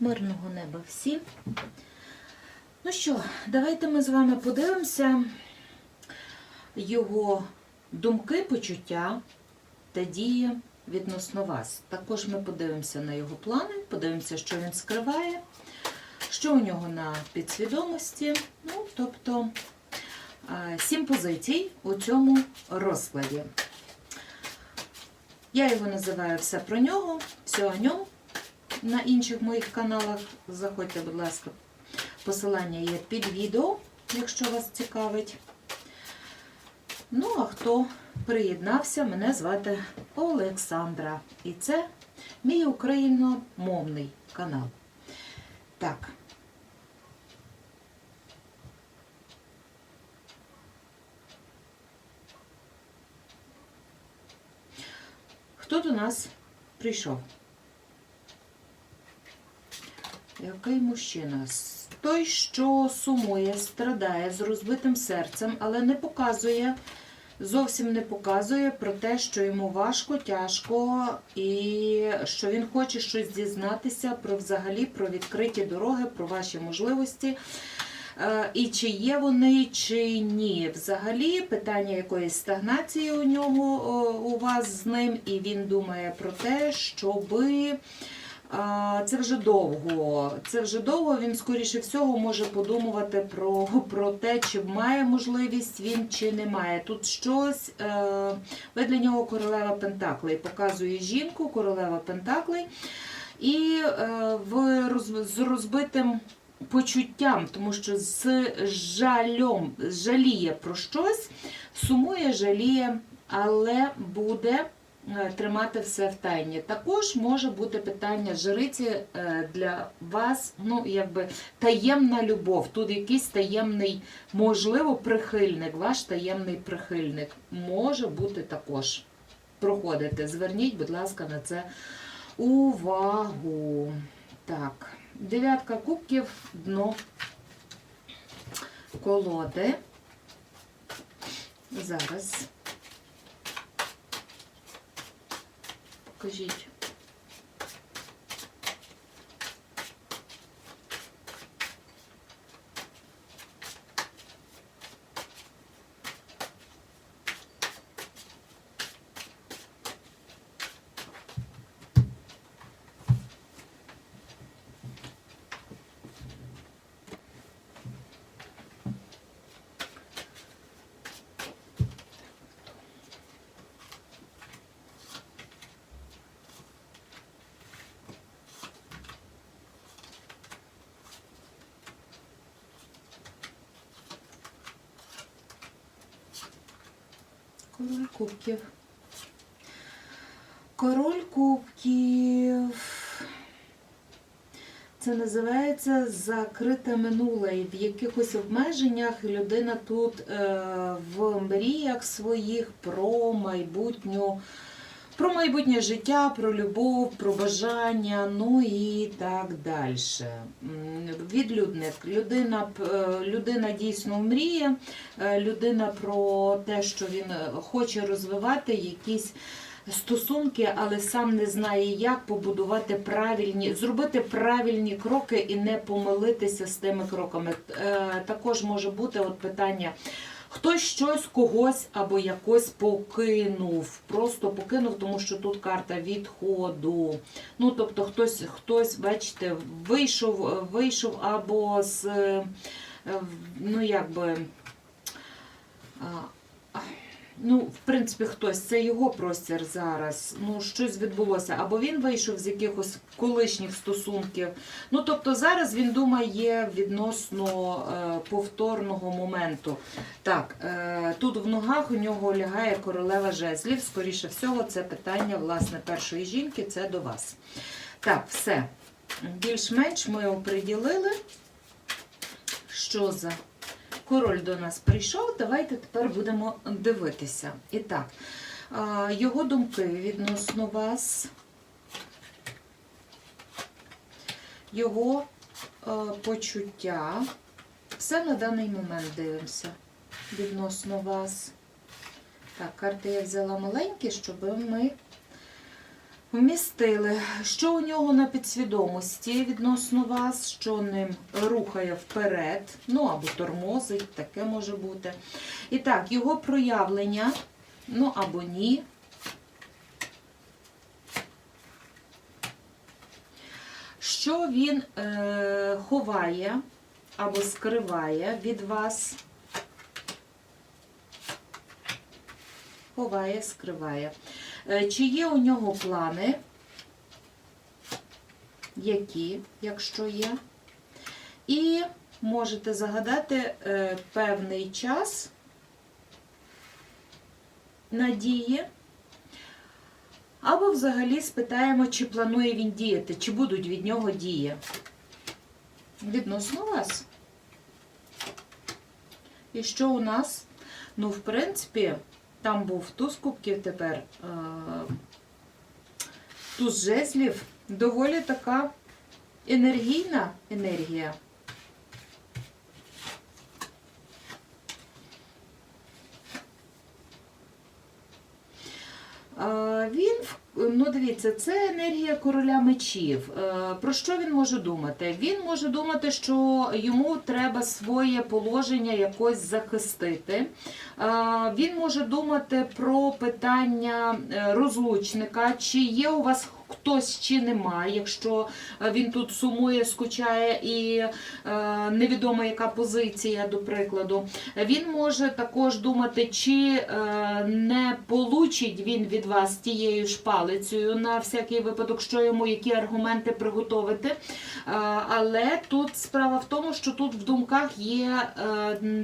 Мирного неба всім. Ну що, давайте ми з вами подивимося його думки, почуття та дії відносно вас. Також ми подивимося на його плани, подивимося, що він скриває, що у нього на підсвідомості. Ну, тобто е, сім позицій у цьому розкладі. Я його називаю все про нього, все о ньому. На інших моїх каналах заходьте, будь ласка, посилання є під відео, якщо вас цікавить. Ну, а хто приєднався, мене звати Олександра. І це мій україномовний канал. Так. Хто до нас прийшов? Який мужчина? Той, що сумує, страдає з розбитим серцем, але не показує, зовсім не показує про те, що йому важко, тяжко, і що він хоче щось дізнатися про взагалі про відкриті дороги, про ваші можливості. Е, І чи є вони, чи ні. Взагалі питання якоїсь стагнації у нього у вас з ним, і він думає про те, щоби. Це вже довго. Це вже довго. Він, скоріше всього, може подумувати про, про те, чи має можливість він, чи не має. Тут щось. Е, ви для нього королева Пентаклей. Показує жінку, королева Пентаклей. І е, в, з розбитим почуттям, тому що з жалем жаліє про щось, сумує, жаліє, але буде тримати все в тайні. Також може бути питання жриці е, для вас, ну якби таємна любов. Тут якийсь таємний, можливо, прихильник, ваш таємний прихильник може бути також проходити. Зверніть, будь ласка, на це увагу. Так, дев'ятка кубків, дно колоди. Зараз. gente. Король кубків. Король кубків. Це називається закрите минуле. І в якихось обмеженнях людина тут е, в мріях своїх про майбутню, про майбутнє життя, про любов, про бажання, ну і так далі. Відлюдник. Людина, е, людина дійсно мріє, е, людина про те, що він е, хоче розвивати якісь стосунки, але сам не знає, як побудувати правильні, зробити правильні кроки і не помилитися з тими кроками. Також може бути от питання. Хтось щось когось або якось покинув, просто покинув, тому що тут карта відходу. Ну, тобто, хтось, хтось, бачите, вийшов, вийшов або з, е, ну, якби, а, а, Ну, в принципі, хтось, це його простір зараз. Ну, щось відбулося. Або він вийшов з якихось колишніх стосунків. Ну, тобто зараз він думає відносно е, повторного моменту. Так, е, тут в ногах у нього лягає королева жезлів. Скоріше всього, це питання власне першої жінки, це до вас. Так, все. Більш-менш ми оприділили, що за король до нас прийшов. Давайте тепер будемо дивитися. І так, його думки відносно вас, його почуття. Все на даний момент дивимося відносно вас. Так, карти я взяла маленькі, щоб ми Вмістили, що у нього на підсвідомості відносно вас, що ним рухає вперед, ну або тормозить, таке може бути. І так, його проявлення, ну або ні. Що він е, ховає або скриває від вас? Ховає, скриває. Е, Чи є у нього плани? Які, якщо є? І можете загадати е, певний час надії. Або взагалі спитаємо, чи планує він діяти, чи будуть від нього дії. Відносно вас. І що у нас? Ну, в принципі, там був туз кубків тепер. е, Туз жезлів. Доволі така енергійна енергія. Е, Він, ну дивіться, це енергія короля мечів. Е, Про що він може думати? Він може думати, що йому треба своє положення якось захистити. Е, Він може думати про питання е, розлучника, чи є у вас хтось чи немає, якщо е, він тут сумує, скучає і е, невідомо яка позиція, до прикладу. Він може також думати, чи е, не получить він від вас тією ж палицею на всякий випадок, що йому які аргументи приготовити. Але тут справа в тому, що тут в думках є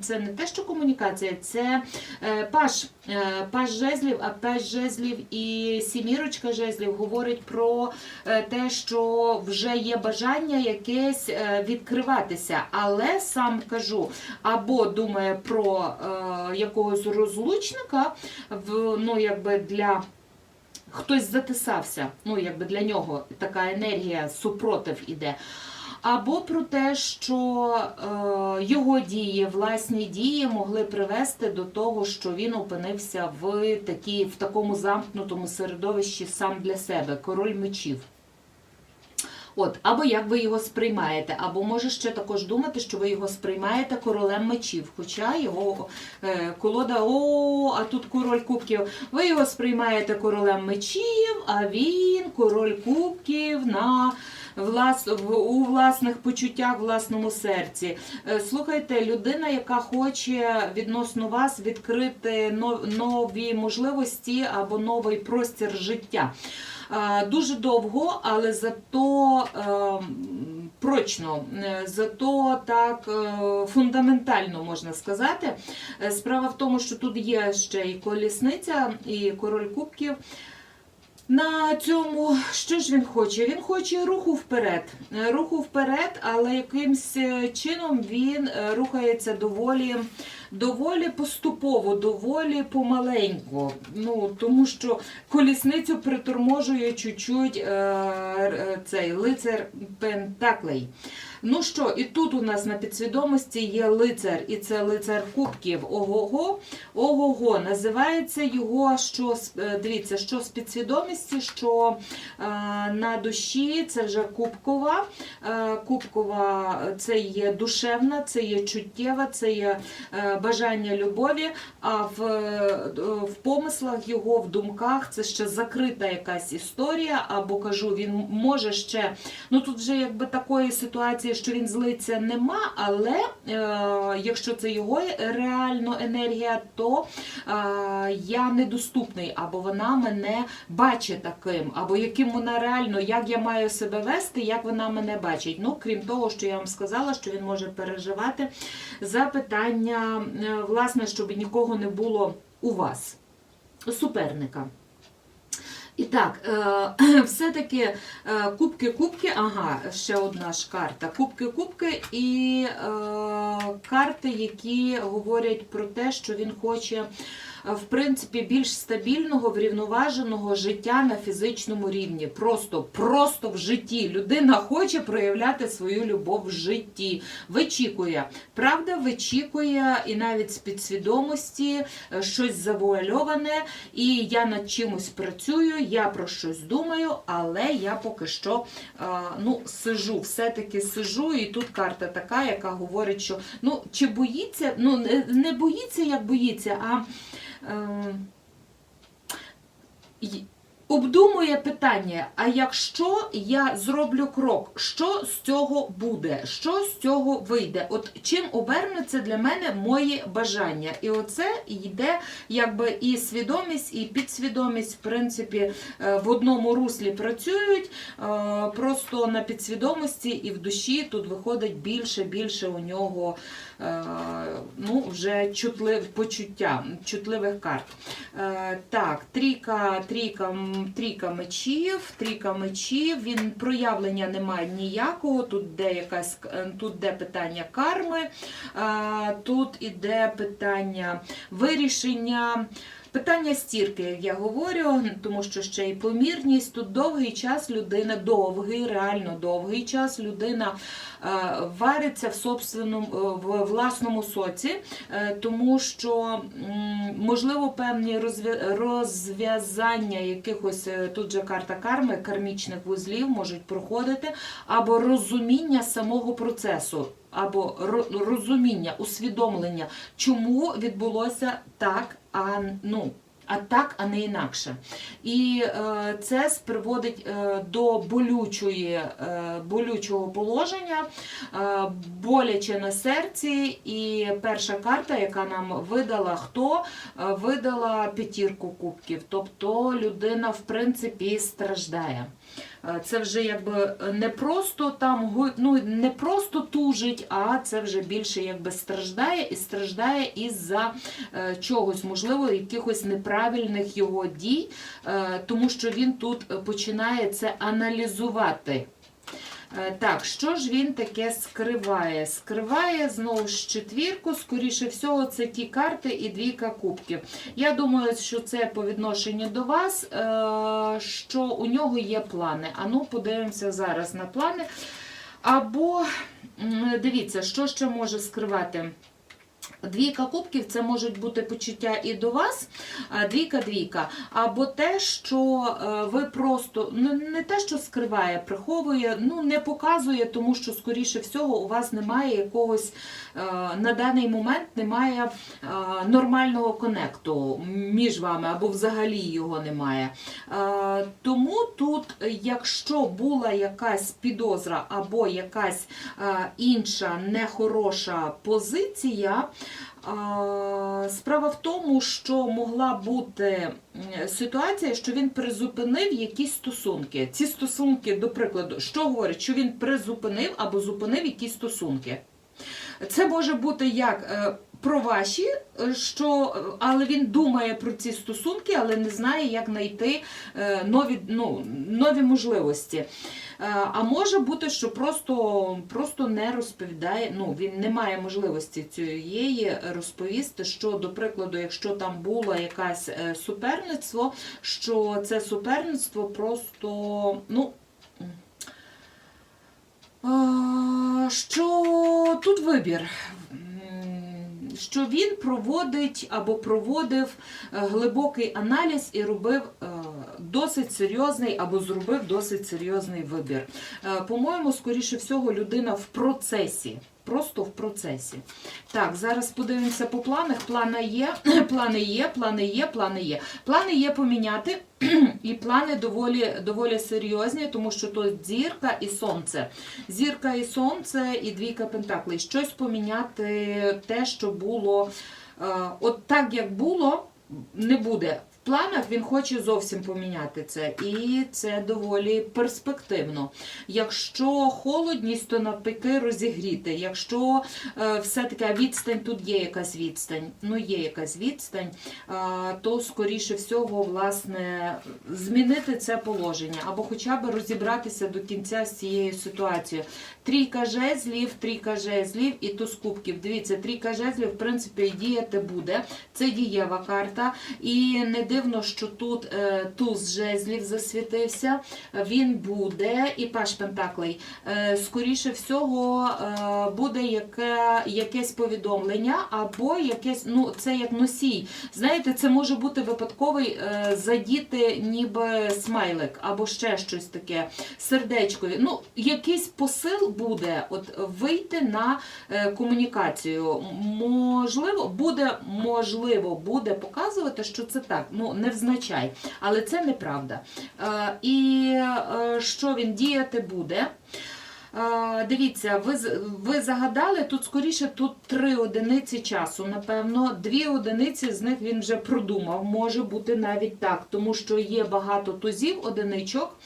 це не те, що комунікація, це паш, е, паш жезлів, а паш жезлів і сімірочка жезлів говорить про е, те, що вже є бажання якесь е, відкриватися. Але сам кажу, або думає про е, якогось розлучника, ну якби для. Хтось затисався, ну якби для нього така енергія супротив іде. Або про те, що е, його дії, власні дії могли привести до того, що він опинився в, такі, в такому замкнутому середовищі сам для себе, король мечів. От, або як ви його сприймаєте, або може ще також думати, що ви його сприймаєте королем мечів. Хоча його е, колода, о, а тут король кубків. Ви його сприймаєте королем мечів, а він король кубків на влас, у власних почуттях, власному серці. Е, Слухайте, людина, яка хоче відносно вас відкрити нові можливості або новий простір життя. Е, Дуже довго, але зато е, прочно, зато так фундаментально можна сказати. Справа в тому, що тут є ще і колісниця, і король кубків. На цьому що ж він хоче? Він хоче руху вперед. Е, Руху вперед, але якимсь е, чином він е, рухається доволі, доволі поступово, доволі помаленьку. Ну, тому що колісницю приторможує чуть-чуть е, цей лицар Пентаклей. Ну що, і тут у нас на підсвідомості є лицар, і це лицар кубків. Ого-го. Ого-го. Називається його, що е, дивіться, що з підсвідомості, що е, на душі це вже кубкова. Е, кубкова це є душевна, це є чуттєва, це є е, бажання любові. А в, е, в помислах його, в думках це ще закрита якась історія, або кажу, він може ще. Ну тут вже якби такої ситуації, що він злиться, нема, але е, якщо це його реально енергія, то е, я недоступний, або вона мене бачить таким, або яким вона реально, як я маю себе вести, як вона мене бачить. Ну, крім того, що я вам сказала, що він може переживати за питання, е, власне, щоб нікого не було у вас, суперника. І так, е, все-таки е, кубки-кубки, ага, ще одна ж карта. Кубки-кубки і е, карти, які говорять про те, що він хоче в принципі більш стабільного, врівноваженого життя на фізичному рівні. Просто, просто в житті. Людина хоче проявляти свою любов в житті. Вичікує. Правда, вичікує і навіть з підсвідомості е, щось завуальоване, і я над чимось працюю, я про щось думаю, але я поки що е, ну, сижу, все-таки сижу, і тут карта така, яка говорить, що ну, чи боїться, ну не- не боїться, як боїться, а. Е, й- Обдумує питання, а якщо я зроблю крок, що з цього буде? Що з цього вийде? От чим обернуться для мене мої бажання? І оце йде якби і свідомість, і підсвідомість, в принципі, е, в одному руслі працюють. е, Просто на підсвідомості і в душі тут виходить більше, більше у нього е, ну, вже чутлив, почуття, чутливих карт. Так, трійка, трійка, трійка мечів, трійка мечів. Він проявлення немає ніякого. Тут де якась е, тут де питання карми, е, тут іде питання вирішення. Питання стірки, як я говорю, тому що ще й помірність. Тут довгий час людина, довгий, реально довгий час людина е, вариться в собственному е, в власному соці, е, тому що можливо певні розв'я- розв'язання якихось тут же карта карми, кармічних вузлів можуть проходити, або розуміння самого процесу. Або розуміння, усвідомлення, чому відбулося так, а ну. А так, а не інакше. І е, це приводить е, до болючої, е, болючого положення, е, боляче на серці. І перша карта, яка нам видала хто, Е, видала п'ятірку кубків. Тобто людина, в принципі, страждає. Е, Це вже якби не просто там ну, не просто тужить, а це вже більше якби страждає і страждає із-за е, чогось, можливо, якихось неправильних його дій, е, тому що він тут е, починає це аналізувати. Е, Так, що ж він таке скриває? Скриває знову ж четвірку, скоріше всього, це ті карти і двійка кубків. Я думаю, що це по відношенню до вас, е, що у нього є плани. Ану, подивимося зараз на плани. Або дивіться, що ще може скривати. Двійка кубків це можуть бути почуття і до вас, двійка-двійка, або те, що е, ви просто ну не те, що скриває, приховує, ну не показує, тому що, скоріше всього, у вас немає якогось е, на даний момент немає е, нормального конекту між вами, або взагалі його немає. Е, Тому тут, якщо була якась підозра або якась е, інша нехороша позиція, Справа в тому, що могла бути ситуація, що він призупинив якісь стосунки. Ці стосунки, до прикладу, що говорить, що він призупинив або зупинив якісь стосунки. Це може бути як е, про ваші, е, що, е, але він думає про ці стосунки, але не знає, як знайти е, нові, ну, нові можливості. А може бути, що просто, просто не розповідає, ну він не має можливості цієї розповісти, що, до прикладу, якщо там було якесь суперництво, що це суперництво просто, ну. Що тут вибір? Що він проводить або проводив е, глибокий аналіз і робив е, досить серйозний або зробив досить серйозний вибір. Е, По-моєму, скоріше всього, людина в процесі. Просто в процесі. Так, зараз подивимося по планах. Плани є, плани є, плани є, плани є. Плани є поміняти, і плани доволі, доволі серйозні, тому що тут зірка і сонце. Зірка і сонце, і двійка пентаклей. Щось поміняти те, що було. е, От так, як було, не буде. Планах він хоче зовсім поміняти це, і це доволі перспективно. Якщо холодність, то навпаки розігріти. Якщо е, все-таки відстань, тут є якась відстань, ну є якась відстань, а, то скоріше всього, власне, змінити це положення або хоча б розібратися до кінця з цією ситуацією. Трійка жезлів, трійка жезлів і туз кубків. Дивіться, трійка жезлів, в принципі, діяти буде. Це дієва карта. І не дивно, що тут е, туз жезлів засвітився. Він буде, і паш Пентаклей. Е, скоріше всього, е, буде яке, якесь повідомлення, або якесь, ну, це як носій. Знаєте, це може бути випадковий е, задіти ніби смайлик, або ще щось таке, сердечко. Ну, якийсь посил буде от вийти на е, комунікацію. Можливо, буде можливо буде показувати, що це так. Ну невзначай, але це неправда. Е, І е, що він діяти буде? Е, Дивіться, ви, ви загадали тут скоріше тут три одиниці часу. Напевно, дві одиниці з них він вже продумав. Може бути навіть так, тому що є багато тузів, одиничок.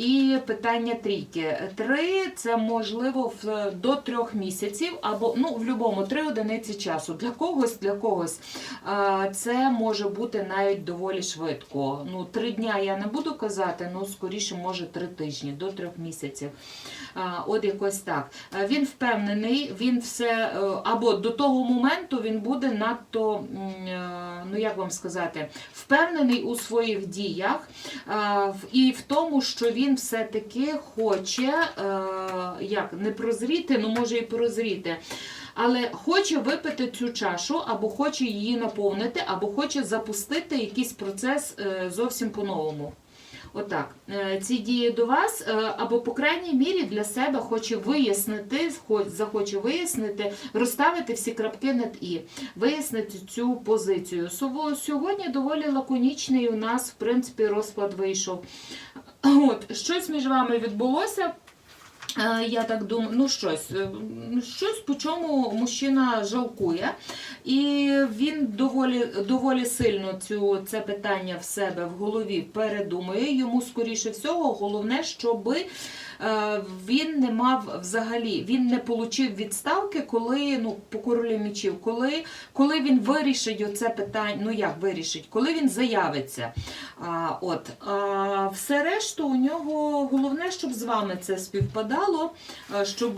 І питання трійки. Три це можливо в, до трьох місяців, або ну в будь-якому три одиниці часу. Для когось, для когось це може бути навіть доволі швидко. Ну, три дня я не буду казати, ну скоріше, може, три тижні до трьох місяців. От якось так. Він впевнений, він все е, або до того моменту він буде надто, е, ну як вам сказати, впевнений у своїх діях і в тому, що він все-таки хоче е, як не прозріти, ну може і прозріти. Але хоче випити цю чашу, або хоче її наповнити, або хоче запустити якийсь процес е, зовсім по-новому. Отак, Е, ці дії до вас, е, або по крайній мірі для себе хоче вияснити, захоче вияснити, розставити всі крапки над і, вияснити цю позицію. Сьогодні доволі лаконічний у нас, в принципі, розклад вийшов. От, щось між вами відбулося. Е, Я так думаю, ну щось, е, щось по чому мужчина жалкує, і він доволі, доволі сильно цю, це питання в себе в голові передумує. Йому, скоріше всього, головне, щоби е, він не мав взагалі, він не отримав відставки, коли ну по королі мечів, коли, коли він вирішить оце питання, ну як вирішить, коли він заявиться. А, от а, все решту у нього головне, щоб з вами це співпадало, а, щоб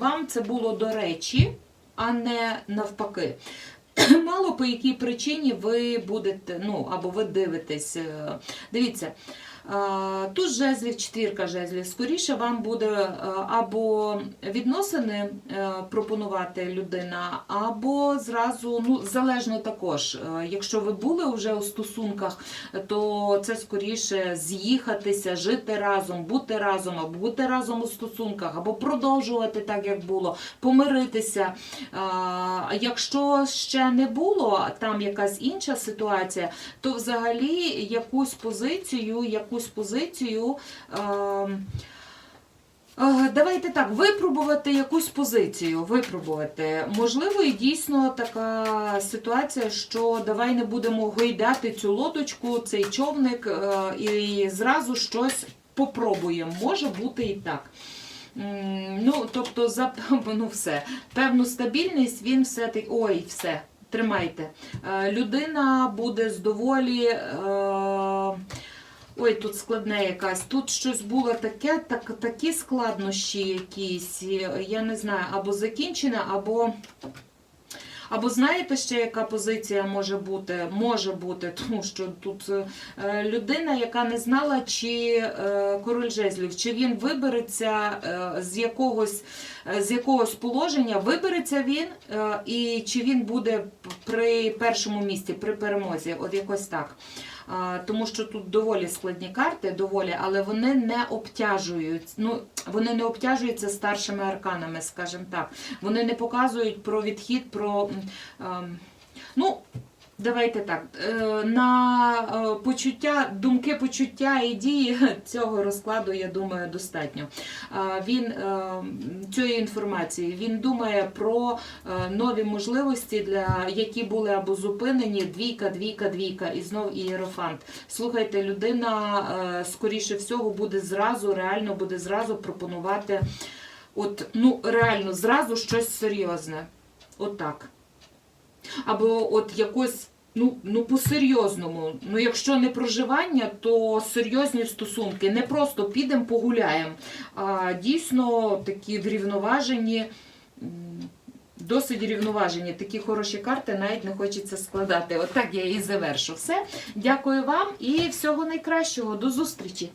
вам це було до речі, а не навпаки. Мало по якій причині ви будете, ну або ви дивитесь. е, Дивіться. Тут жезлів, четвірка жезлів. Скоріше вам буде е, або відносини е, пропонувати людина, або зразу, ну залежно також. Е, Якщо ви були вже у стосунках, то це скоріше з'їхатися, жити разом, бути разом, або бути разом у стосунках, або продовжувати так, як було, помиритися. Якщо ще не було, там якась інша ситуація, то взагалі якусь позицію, якусь позицію. ем, Е, Давайте так, випробувати якусь позицію, випробувати. Можливо, і дійсно така ситуація, що давай не будемо гойдати цю лодочку, цей човник е, і зразу щось попробуємо. Може бути і так. Ну, тобто, за ну, все. Певну стабільність він все таки. Ой, все, тримайте. Е, Людина буде з доволі. Е, Ой, тут складне якась. Тут щось було таке, так, такі складнощі якісь. Я не знаю, або закінчене, або. Або знаєте ще, яка позиція може бути? Може бути, тому що тут е, людина, яка не знала, чи е, король жезлів, чи він вибереться е, з якогось, е, з якогось положення, вибереться він, е, і чи він буде при першому місці, при перемозі, от якось так. Тому що тут доволі складні карти, доволі, але вони не обтяжують. Ну, вони не обтяжуються старшими арканами, скажімо так. Вони не показують про відхід, про. ем, ну, Давайте так. е, На е, почуття, думки, почуття і дії цього розкладу, я думаю, достатньо. Він е, цієї інформації він думає про нові можливості, для які були або зупинені двійка, двійка, двійка, і знов ієрофант. Слухайте, людина скоріше всього буде зразу, реально буде зразу пропонувати, от ну реально зразу щось серйозне. Отак. Або от якось, ну, ну по-серйозному. Ну, якщо не проживання, то серйозні стосунки. Не просто підемо погуляємо, а дійсно такі врівноважені. Досить рівноважені, такі хороші карти, навіть не хочеться складати. Отак я і завершу. Все. Дякую вам і всього найкращого. До зустрічі!